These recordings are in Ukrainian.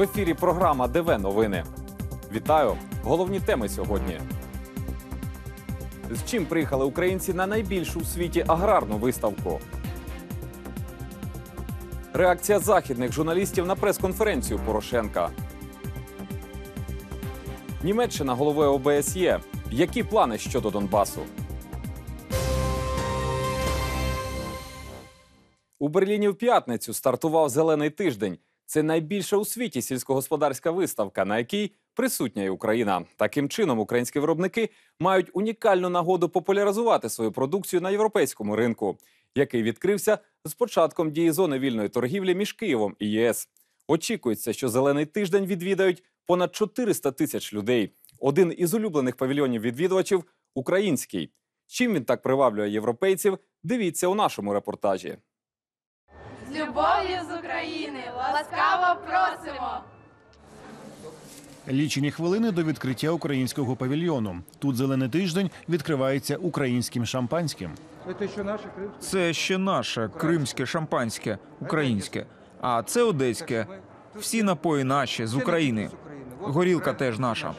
В ефірі програма ДВ Новини. Вітаю! Головні теми сьогодні. З чим приїхали українці на найбільшу у світі аграрну виставку? Реакція західних журналістів на прес-конференцію Порошенка. Німеччина головою ОБСЄ. Які плани щодо Донбасу? У Берліні в п'ятницю стартував зелений тиждень. Це найбільша у світі сільськогосподарська виставка, на якій присутня і Україна. Таким чином, українські виробники мають унікальну нагоду популяризувати свою продукцію на європейському ринку, який відкрився з початком дії зони вільної торгівлі між Києвом і ЄС. Очікується, що зелений тиждень відвідають понад 400 тисяч людей. Один із улюблених павільйонів відвідувачів український. Чим він так приваблює європейців? Дивіться у нашому репортажі. З любов'ю з України ласкаво просимо. Лічені хвилини до відкриття українського павільйону. Тут зелений тиждень відкривається українським шампанським. Це ще наше кримське шампанське, українське. А це одеське. Всі напої наші з України. Горілка теж наша.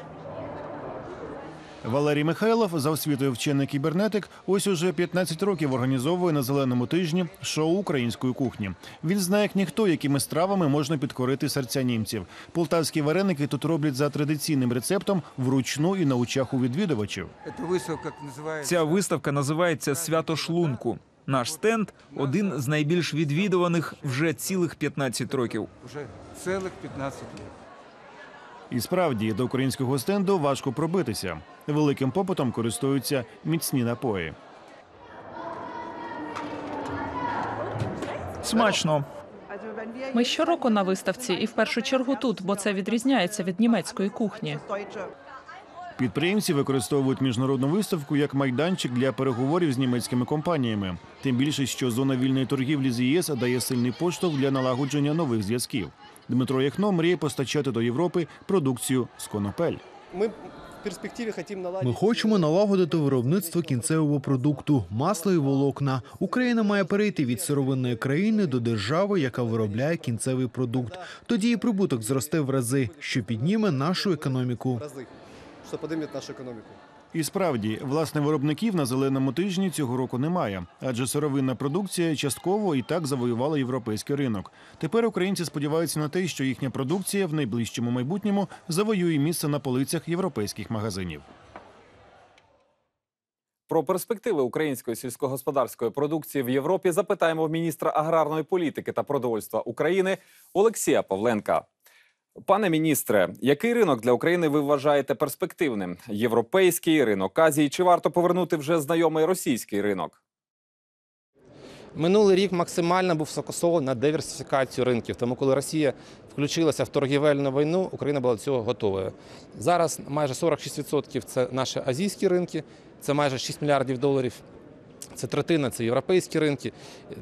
Валерій Михайлов за освітою вчений кібернетик. Ось уже 15 років організовує на зеленому тижні шоу української кухні. Він знає як ніхто, якими стравами можна підкорити серця німців. Полтавські вареники тут роблять за традиційним рецептом вручну і на очах у відвідувачів. Это выставка как называется? Ця виставка називається Свято шлунку. Наш стенд один з найбільш відвідуваних вже цілих 15 років. Уже целых 15 лет. І справді до українського стенду важко пробитися. Великим попитом користуються міцні напої. Смачно. Ми щороку на виставці, і в першу чергу тут, бо це відрізняється від німецької кухні. Підприємці використовують міжнародну виставку як майданчик для переговорів з німецькими компаніями. Тим більше, що зона вільної торгівлі з ЄС дає сильний поштовх для налагодження нових зв'язків. Дмитро Яхно мріє постачати до Європи продукцію з конопель. Ми в перспективі. Ми хочемо налагодити виробництво кінцевого продукту масло і волокна. Україна має перейти від сировинної країни до держави, яка виробляє кінцевий продукт. Тоді і прибуток зросте в рази, що підніме нашу економіку. Що підійме нашу економіку. І справді, власне, виробників на зеленому тижні цього року немає, адже сировинна продукція частково і так завоювала європейський ринок. Тепер українці сподіваються на те, що їхня продукція в найближчому майбутньому завоює місце на полицях європейських магазинів. Про перспективи української сільськогосподарської продукції в Європі запитаємо в міністра аграрної політики та продовольства України Олексія Павленка. Пане міністре, який ринок для України ви вважаєте перспективним? Європейський, ринок Азії чи варто повернути вже знайомий російський ринок? Минулий рік максимально був сфокусований на диверсифікацію ринків. Тому, коли Росія включилася в торгівельну війну, Україна була до цього готовою. Зараз майже 46% це наші азійські ринки, це майже 6 мільярдів доларів. Це третина, це європейські ринки,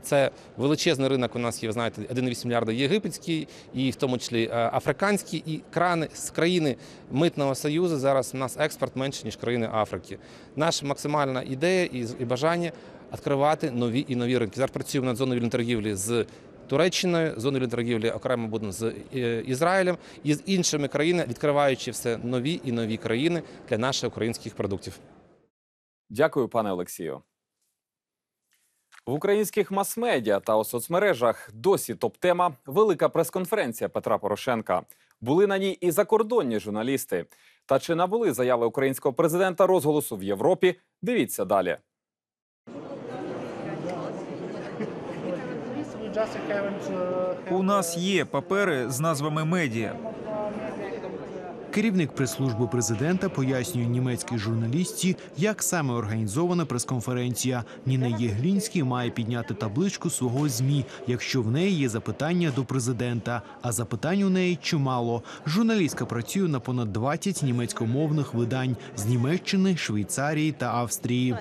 це величезний ринок. У нас є, ви знаєте, 1,8 мільярда єгипетський, і в тому числі е, африканський. І крани з країни митного союзу зараз у нас експорт менше ніж країни Африки. Наша максимальна ідея і бажання відкривати нові і нові ринки. Зараз працюємо над зоною вільної торгівлі з Туреччиною, зоною торгівлі окремо будемо з е, Ізраїлем і з іншими країнами, відкриваючи все нові і нові країни для наших українських продуктів. Дякую, пане Олексію. В українських мас-медіа та у соцмережах досі топ-тема велика прес-конференція Петра Порошенка. Були на ній і закордонні журналісти. Та чи набули заяви українського президента розголосу в Європі? Дивіться далі. У нас є папери з назвами медіа. Керівник прес-служби президента пояснює німецькій журналістці, як саме організована прес-конференція. Ніна Єглінський має підняти табличку свого змі, якщо в неї є запитання до президента. А запитань у неї чимало. Журналістка працює на понад 20 німецькомовних видань з Німеччини, Швейцарії та Австрії.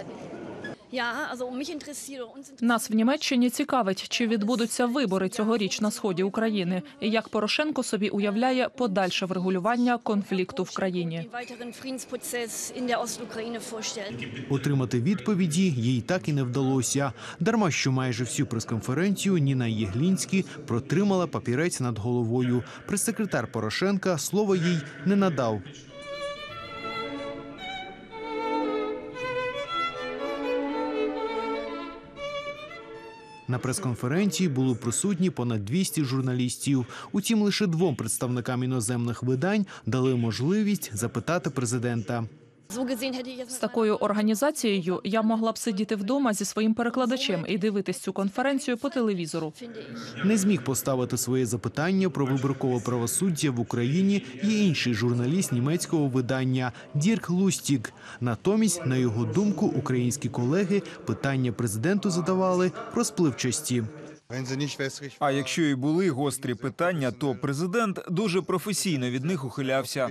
Нас в Німеччині цікавить, чи відбудуться вибори цьогоріч на сході України, і як Порошенко собі уявляє подальше врегулювання конфлікту в країні. Отримати відповіді їй так і не вдалося. Дарма що майже всю прес-конференцію Ніна Єглінський протримала папірець над головою. Прес-секретар Порошенка слова їй не надав. На прес-конференції були присутні понад 200 журналістів. Утім, лише двом представникам іноземних видань дали можливість запитати президента. З такою організацією я могла б сидіти вдома зі своїм перекладачем і дивитись цю конференцію по телевізору. Не зміг поставити своє запитання про виборкове правосуддя в Україні і інший журналіст німецького видання Дірк Лустік. Натомість, на його думку, українські колеги питання президенту задавали про спливчасті. А якщо і були гострі питання, то президент дуже професійно від них ухилявся.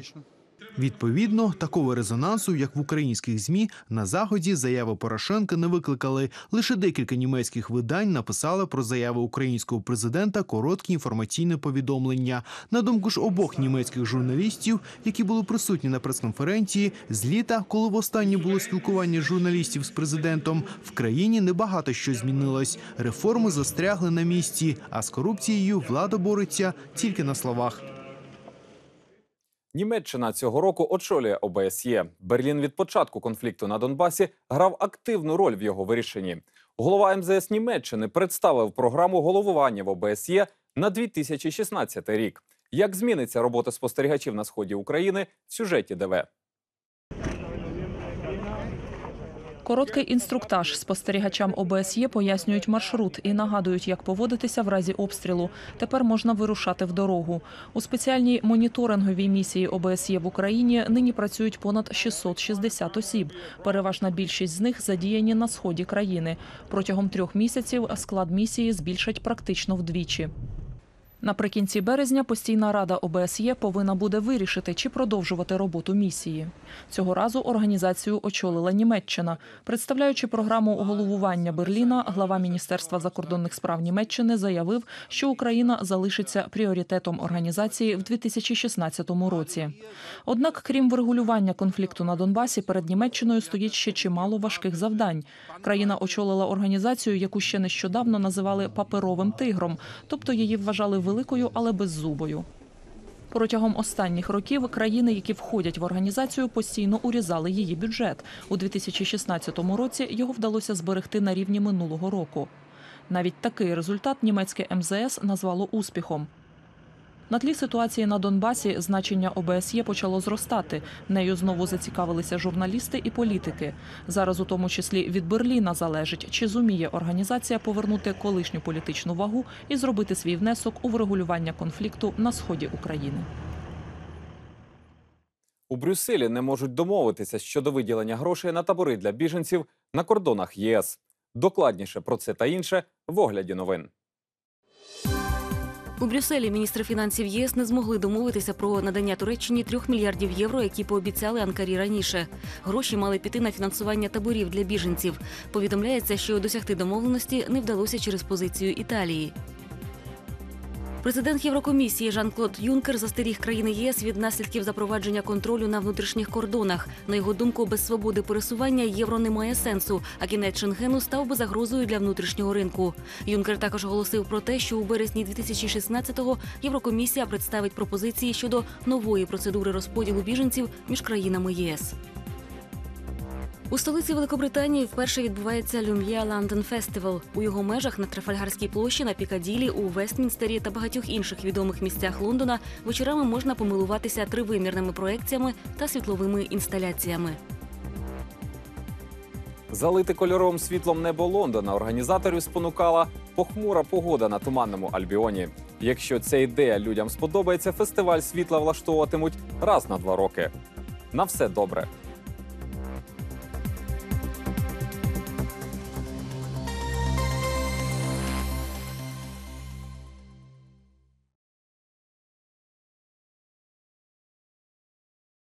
Відповідно, такого резонансу, як в українських змі, на заході заяви Порошенка не викликали. Лише декілька німецьких видань написали про заяви українського президента короткі інформаційне повідомлення. На думку ж обох німецьких журналістів, які були присутні на прес-конференції, з літа, коли востаннє було спілкування журналістів з президентом, в країні небагато що змінилось. Реформи застрягли на місці, а з корупцією влада бореться тільки на словах. Німеччина цього року очолює ОБСЄ. Берлін від початку конфлікту на Донбасі грав активну роль в його вирішенні. Голова МЗС Німеччини представив програму головування в ОБСЄ на 2016 рік. Як зміниться робота спостерігачів на сході України в сюжеті ДВ? Короткий інструктаж спостерігачам ОБСЄ пояснюють маршрут і нагадують, як поводитися в разі обстрілу. Тепер можна вирушати в дорогу. У спеціальній моніторинговій місії ОБСЄ в Україні нині працюють понад 660 осіб. Переважна більшість з них задіяні на сході країни. Протягом трьох місяців склад місії збільшать практично вдвічі. Наприкінці березня постійна рада ОБСЄ повинна буде вирішити, чи продовжувати роботу місії. Цього разу організацію очолила Німеччина. Представляючи програму головування Берліна, глава Міністерства закордонних справ Німеччини заявив, що Україна залишиться пріоритетом організації в 2016 році. Однак, крім врегулювання конфлікту на Донбасі, перед Німеччиною стоїть ще чимало важких завдань. Країна очолила організацію, яку ще нещодавно називали паперовим тигром, тобто її вважали великою, але беззубою. Протягом останніх років країни, які входять в організацію, постійно урізали її бюджет. У 2016 році його вдалося зберегти на рівні минулого року. Навіть такий результат німецьке МЗС назвало успіхом. На тлі ситуації на Донбасі значення ОБСЄ почало зростати. Нею знову зацікавилися журналісти і політики. Зараз, у тому числі від Берліна, залежить, чи зуміє організація повернути колишню політичну вагу і зробити свій внесок у врегулювання конфлікту на сході України. У Брюсселі не можуть домовитися щодо виділення грошей на табори для біженців на кордонах ЄС. Докладніше про це та інше в огляді новин. У Брюсселі міністри фінансів ЄС не змогли домовитися про надання Туреччині трьох мільярдів євро, які пообіцяли Анкарі раніше. Гроші мали піти на фінансування таборів для біженців. Повідомляється, що досягти домовленості не вдалося через позицію Італії. Президент Єврокомісії Жан-Клод Юнкер застеріг країни ЄС від наслідків запровадження контролю на внутрішніх кордонах. На його думку, без свободи пересування євро не має сенсу, а кінець Шенгену став би загрозою для внутрішнього ринку. Юнкер також оголосив про те, що у березні 2016-го Єврокомісія представить пропозиції щодо нової процедури розподілу біженців між країнами ЄС. У столиці Великобританії вперше відбувається Люм'я Лондон Фестивал. У його межах на Трафальгарській площі, на Пікаділі, у Вестмінстері та багатьох інших відомих місцях Лондона вечорами можна помилуватися тривимірними проекціями та світловими інсталяціями. Залити кольоровим світлом небо Лондона організаторів спонукала похмура погода на туманному Альбіоні. Якщо ця ідея людям сподобається, фестиваль світла влаштовуватимуть раз на два роки. На все добре.